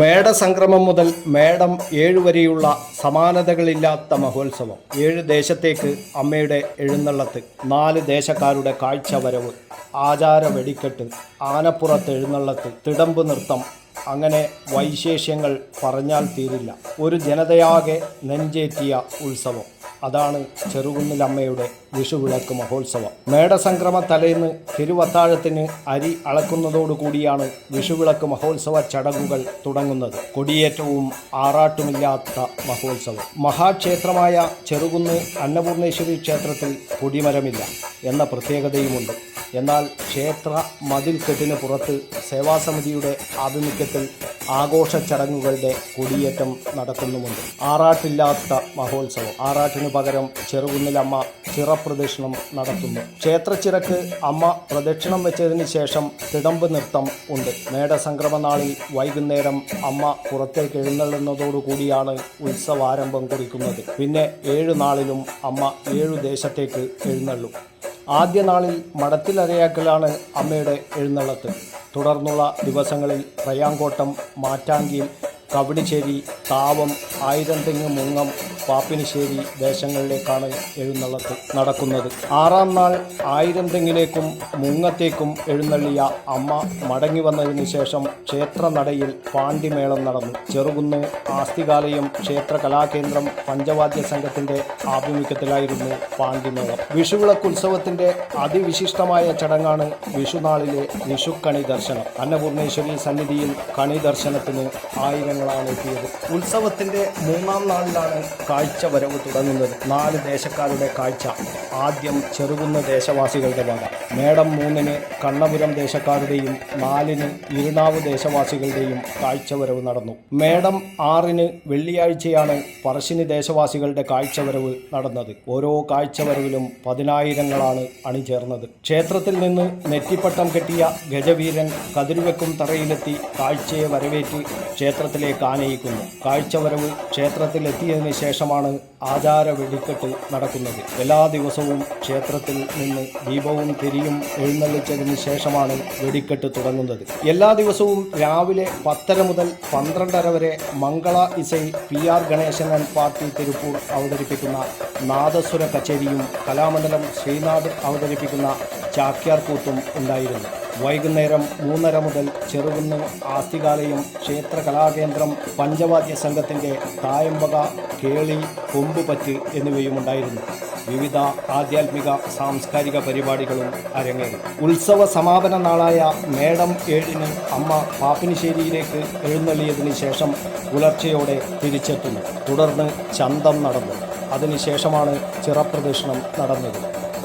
മേടസംക്രമം മുതൽ മേടം ഏഴ് വരെയുള്ള സമാനതകളില്ലാത്ത മഹോത്സവം. ഏഴ് ദേശത്തേക്ക് അമ്മയുടെ എഴുന്നള്ളത്ത് നാല് ദേശക്കാരുടെ കാഴ്ച വരവ് ആചാര വെടിക്കെട്ട് ആനപ്പുറത്ത് എഴുന്നള്ളത്ത് തിടമ്പ് നൃത്തം അങ്ങനെ വൈശേഷ്യങ്ങൾ പറഞ്ഞാൽ തീരില്ല. ഒരു ജനതയാകെ നെഞ്ചേറ്റിയ ഉത്സവം. അതാണ് ചെറുകുന്നിലമ്മയുടെ വിഷുവിളക്ക് മഹോത്സവം. മേടസംക്രമ തലേന്ന് തിരുവത്താഴത്തിന് അരി അളക്കുന്നതോടുകൂടിയാണ് വിഷുവിളക്ക് മഹോത്സവ ചടങ്ങുകൾ തുടങ്ങുന്നത്. കൊടിയേറ്റവും ആറാട്ടുമില്ലാത്ത മഹോത്സവം. മഹാക്ഷേത്രമായ ചെറുകുന്ന് അന്നപൂർണേശ്വരി ക്ഷേത്രത്തിൽ കൊടിമരമില്ല എന്ന പ്രത്യേകതയുമുണ്ട്. എന്നാൽ ക്ഷേത്ര മതിൽക്കെട്ടിന് പുറത്ത് സേവാസമിതിയുടെ ആഭിമുഖ്യത്തിൽ ആഘോഷ ചടങ്ങുകളുടെ കൊടിയേറ്റം നടക്കുന്നുമുണ്ട്. ആറാട്ടില്ലാത്ത മഹോത്സവം. ആറാട്ടിനു പകരം ചെറുകുന്നിലമ്മ ചിറപ്രദക്ഷിണം നടത്തുന്നു. ക്ഷേത്രച്ചിറക്ക് അമ്മ പ്രദക്ഷിണം വെച്ചതിന് ശേഷം തിടമ്പ് നൃത്തം ഉണ്ട്. മേടസംക്രമ നാളിൽ വൈകുന്നേരം അമ്മ പുറത്തേക്ക് എഴുന്നള്ളുന്നതോടുകൂടിയാണ് ഉത്സവാരംഭം കുറിക്കുന്നത്. പിന്നെ ഏഴു നാളിലും അമ്മ ഏഴു ദേശത്തേക്ക് എഴുന്നള്ളും. ആദ്യ നാളിൽ മഠത്തിലരയാക്കലാണ് അമ്മയുടെ എഴുന്നള്ളത്ത്. തുടർന്നുള്ള ദിവസങ്ങളിൽ പ്രയാങ്കോട്ടം മാറ്റാങ്കിയിൽ കവടിശ്ശേരി താവം ആയിരന്തെങ്ങ് മുങ്ങം പാപ്പിനിശ്ശേരി ദേശങ്ങളിലേക്കാണ് എഴുന്നള്ളത്ത് നടക്കുന്നത്. ആറാം നാൾ ആയിരം തെങ്ങിലേക്കും മുങ്ങത്തേക്കും എഴുന്നള്ളിയ അമ്മ മടങ്ങി വന്നതിന് ശേഷം ക്ഷേത്രനടയിൽ പാണ്ഡിമേളം നടന്നു. ചെറുകുന്ന് ആസ്തികാലയം ക്ഷേത്ര കലാകേന്ദ്രം പഞ്ചവാദ്യ സംഘത്തിന്റെ ആഭിമുഖ്യത്തിലായിരുന്നു പാണ്ടിമേളം. വിഷുവിളക്കുത്സവത്തിന്റെ അതിവിശിഷ്ടമായ ചടങ്ങാണ് വിഷുനാളിലെ വിഷുക്കണി ദർശനം. അന്നപൂർണേശ്വരി സന്നിധിയിൽ കണി ദർശനത്തിന് ആയിരങ്ങളാണ് എത്തിയത്. ഉത്സവത്തിന്റെ മൂന്നാം നാളിലാണ് കാഴ്ച വരവ് തുടങ്ങുന്നത് നാല് ദേശക്കാരുടെ കാഴ്ച. ആദ്യം ചെറുകുന്ന ദേശവാസികളുടെ വക. മേടം മൂന്നിന് കണ്ണപുരം ദേശക്കാരുടെയും നാലിന് ഇരുനാവ് ദേശവാസികളുടെയും കാഴ്ചവരവ് നടന്നു. മേടം ആറിന് വെള്ളിയാഴ്ചയാണ് പറശ്ശിനി ദേശവാസികളുടെ കാഴ്ചവരവ് നടന്നത്. ഓരോ കാഴ്ചവരവിലും പതിനായിരങ്ങളാണ് അണിചേർന്നത്. ക്ഷേത്രത്തിൽ നിന്ന് നെറ്റിപ്പട്ടം കെട്ടിയ ഗജവീരൻ കതിരുവെക്കും തറയിലെത്തി കാഴ്ചയെ വരവേറ്റ് ക്ഷേത്രത്തിലേക്ക് ആനയിക്കുന്നു. കാഴ്ചവരവ് ക്ഷേത്രത്തിൽ എത്തിയതിനു ശേഷമാണ് ആചാര വെടിക്കെട്ട് നടക്കുന്നത്. എല്ലാ ദിവസവും ക്ഷേത്രത്തിൽ നിന്ന് ദീപവും തിരിയും എഴുന്നള്ളിച്ചതിന് ശേഷമാണ് വെടിക്കെട്ട് തുടങ്ങുന്നത്. എല്ലാ ദിവസവും രാവിലെ പത്തര മുതൽ പന്ത്രണ്ടര വരെ Mangala Isai P R Ganesan and party Tiruppur അവതരിപ്പിക്കുന്ന നാദസ്വര കച്ചേരിയും കലാമണ്ഡലം ശ്രീനാഥ് അവതരിപ്പിക്കുന്ന ചാക്യാർ കൂത്തും ഉണ്ടായിരുന്നു. വൈകുന്നേരം മൂന്നര മുതൽ ചെറുകുന്ന് ആസ്തികാലയം ക്ഷേത്ര കലാകേന്ദ്രം പഞ്ചവാദ്യ സംഘത്തിന്റെ തായമ്പക കേളി കൊമ്പുപറ്റ് എന്നിവയും ഉണ്ടായിരുന്നു വിവിധ ആധ്യാത്മിക സാംസ്കാരിക പരിപാടികളും അരങ്ങേറി. ഉത്സവ സമാപന നാളായ മേടം ഏഴിന് അമ്മ പാപ്പിനിശ്ശേരിയിലേക്ക് എഴുന്നള്ളിയതിന് ശേഷം പുലർച്ചയോടെ തിരിച്ചെത്തുന്നു. തുടർന്ന് ചന്തം നടന്നു. അതിനുശേഷമാണ് ചിറപ്രദക്ഷിണം നടന്നത്.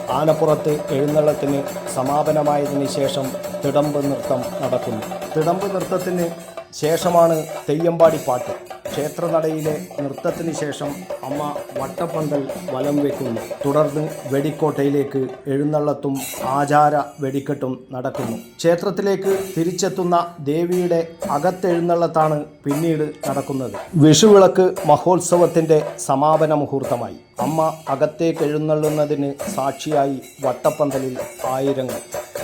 ആനപ്പുറത്ത് എഴുന്നള്ളത്തിന് സമാപനമായതിനു ശേഷം തിടമ്പ് നൃത്തം നടക്കുന്നു. തിടമ്പ് നൃത്തത്തിന് ശേഷമാണ് തെയ്യമ്പാടി പാട്ട്. ക്ഷേത്രനടയിലെ നൃത്തത്തിന് ശേഷം അമ്മ വട്ടപ്പന്തൽ വലം വെക്കുന്നു. തുടർന്ന് വെടിക്കോട്ടയിലേക്ക് എഴുന്നള്ളത്തും ആചാര വെടിക്കെട്ടും നടക്കുന്നു. ക്ഷേത്രത്തിലേക്ക് തിരിച്ചെത്തുന്ന ദേവിയുടെ അകത്തെഴുന്നള്ളത്താണ് പിന്നീട് നടക്കുന്നത്. വിഷുവിളക്ക് മഹോത്സവത്തിന്റെ സമാപന മുഹൂർത്തമായി. അമ്മ അകത്തേക്ക് എഴുന്നള്ളുന്നതിന് സാക്ഷിയായി വട്ടപ്പന്തലിൽ ആയിരങ്ങൾ.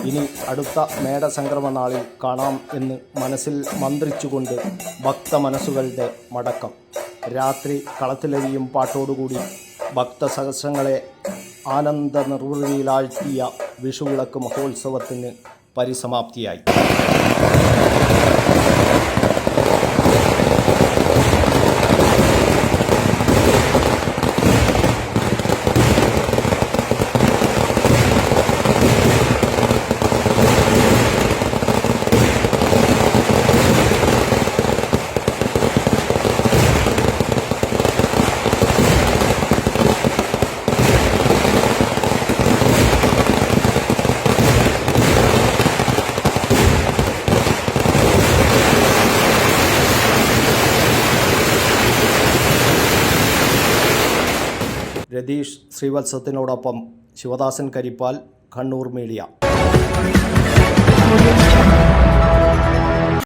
ഇനി അടുത്ത മേടസംക്രമ നാളിൽ കാണാം എന്ന് മനസ്സിൽ മന്ത്രിച്ചുകൊണ്ട് ഭക്ത മനസ്സുകളുടെ മടക്കം. രാത്രി കളത്തിലരിയും പാട്ടോടുകൂടി ഭക്തസഹസ്രങ്ങളെ ആനന്ദ നിർവൃതിയിലാഴ്ത്തിയ വിഷുവിളക്ക് മഹോത്സവത്തിന് പരിസമാപ്തിയായി. രതീഷ് ശ്രീവത്സത്തിനോടൊപ്പം ശിവദാസൻ കരിപ്പാൽ കണ്ണൂർ മീഡിയ.